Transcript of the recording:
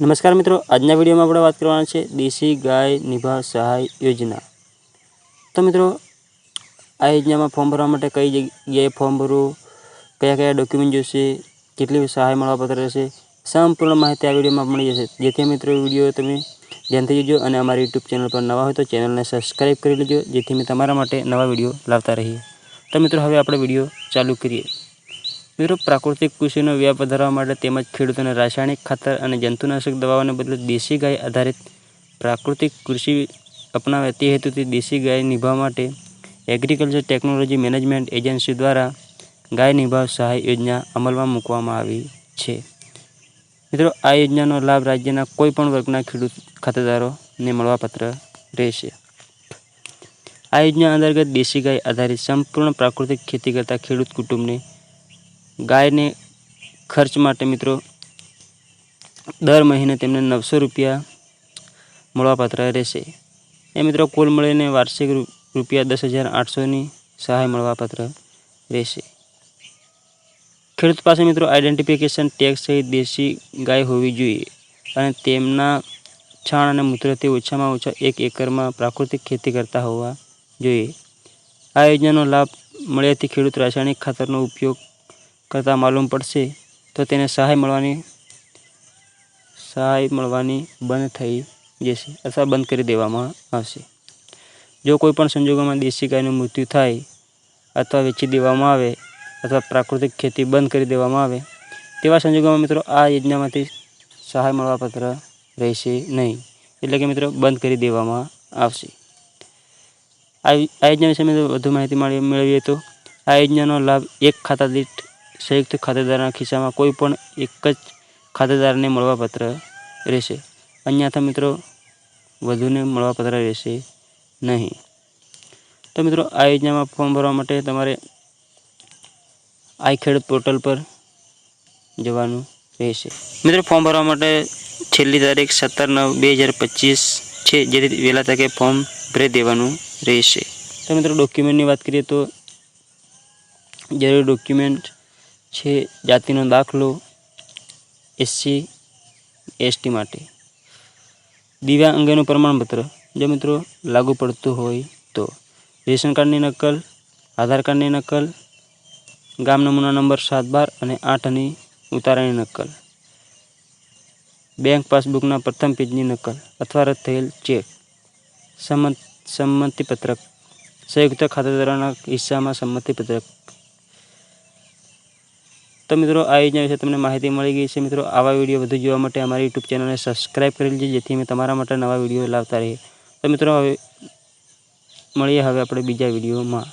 નમસ્કાર મિત્રો, આજના વિડીયોમાં આપણે વાત કરવાના છે દેશી ગાય નિભા સહાય યોજના. તો મિત્રો, આ યોજનામાં ફોર્મ ભરવા માટે કઈ જગ્યાએ ફોર્મ ભરવું, કયા કયા ડોક્યુમેન્ટ જોઈશે કેટલી સહાય મળવાપાત્ર રહેશે, સંપૂર્ણ માહિતી આ વિડીયોમાં મળી જશે. જેથી મિત્રો વીડિયો તમે ધ્યાનથી જોજો અને અમારી યુટ્યુબ ચેનલ પર નવા હોય તો ચેનલને સબસ્ક્રાઈબ કરી લેજો, જેથી અમે તમારા માટે નવા વીડિયો લાવતા રહીએ. તો મિત્રો, હવે આપણે વીડિયો ચાલુ કરીએ. મિત્રો પ્રાકૃતિક કૃષિનો વ્યાપ વધારવા માટે તેમજ ખેડૂતોને રાસાયણિક, ખાતર અને જંતુનાશક દવાઓને બદલે દેશી ગાય આધારિત પ્રાકૃતિક કૃષિ અપનાવે તે હેતુથી દેશી ગાય નિભાવ માટે એગ્રીકલ્ચર ટેકનોલોજી મેનેજમેન્ટ એજન્સી દ્વારા ગાય નિભાવ સહાય યોજના અમલમાં મૂકવામાં આવી છે. મિત્રો, આ યોજનાનો લાભ રાજ્યના કોઈપણ વર્ગના ખેડૂત ખાતેદારોને મળવાપાત્ર રહેશે. આ યોજના અંતર્ગત દેશી ગાય આધારિત સંપૂર્ણ પ્રાકૃતિક ખેતી કરતા ખેડૂત કુટુંબને ગાયને ખર્ચ માટે મિત્રો દર મહિને તેમને નવસો રૂપિયા મળવાપાત્ર રહેશે. એ મિત્રો કુલ મળીને વાર્ષિક રૂપિયા દસ હજાર આઠસોની સહાય મળવાપાત્ર રહેશે. ખેડૂત પાસે મિત્રો આઈડેન્ટિફિકેશન ટેક્સ સહિત દેશી ગાય હોવી જોઈએ અને તેમના છાણ અને મૂત્રથી ઓછામાં ઓછા એક એકરમાં પ્રાકૃતિક ખેતી કરતા હોવા જોઈએ. આ યોજનાનો લાભ મળ્યાથી ખેડૂત રાસાયણિક ખાતરનો ઉપયોગ કરતાં માલુમ પડશે, તો તેને સહાય મળવાની સહાય મળવાની બંધ થઈ જશે અથવા બંધ કરી દેવામાં આવશે. જો કોઈ પણ સંજોગોમાં દેશી ગાયનું મૃત્યુ થાય અથવા વેચી દેવામાં આવે અથવા પ્રાકૃતિક ખેતી બંધ કરી દેવામાં આવે, તેવા સંજોગોમાં મિત્રો આ યોજનામાંથી સહાય મળવાપાત્ર રહેશે નહીં. એટલે કે મિત્રો બંધ કરી દેવામાં આવશે. આ આ યોજના વિશે મિત્રો વધુ માહિતી મળી, મેળવીએ તો આ યોજનાનો લાભ એક ખાતા દીઠ સંયુક્ત ખાતેદારના ખિસ્સામાં કોઈ પણ એક જ ખાતેદારને મળવાપાત્ર રહેશે. અન્યથા મિત્રો, વધુને મળવાપાત્ર રહેશે નહીં. તો મિત્રો, આ યોજનામાં ફોર્મ ભરવા માટે તમારે આઈ ખેડૂત પોર્ટલ પર જવાનું રહેશે. મિત્રો, ફોર્મ ભરવા માટે છેલ્લી તારીખ સત્તર નવ બે હજાર પચીસ છે, જેથી વહેલા તકે ફોર્મ ભરી દેવાનું રહેશે. તો મિત્રો, ડોક્યુમેન્ટની વાત કરીએ તો જરૂરી ડોક્યુમેન્ટ છે જાતિનો દાખલો એસસી એસટી માટે. દિવ્યાંગ અંગેનું પ્રમાણપત્ર. જો મિત્રો લાગુ પડતું હોય તો રેશન કાર્ડની નકલ, આધાર કાર્ડની નકલ, ગામ નમૂના નંબર સાત બાર અને આઠની ઉતારાની નકલ, બેંક પાસબુકના પ્રથમ પેજની નકલ અથવા રદ થયેલ ચેક, સંમત સંમતિપત્રક, સંયુક્ત ખાતેદારોના હિસ્સામાં સંમતિપત્રક તો મિત્રો, આ યોજના વિશે તમને માહિતી મળી ગઈ છે. મિત્રો, આવા વીડિયો વધુ જોવા માટે અમારી યુટ્યુબ ચેનલને સબસ્ક્રાઈબ કરી લેજો, જેથી અમે તમારા માટે નવા વીડિયો લાવતા રહીએ. તો મિત્રો, હવે મળીએ હવે આપણે બીજા વિડીયોમાં.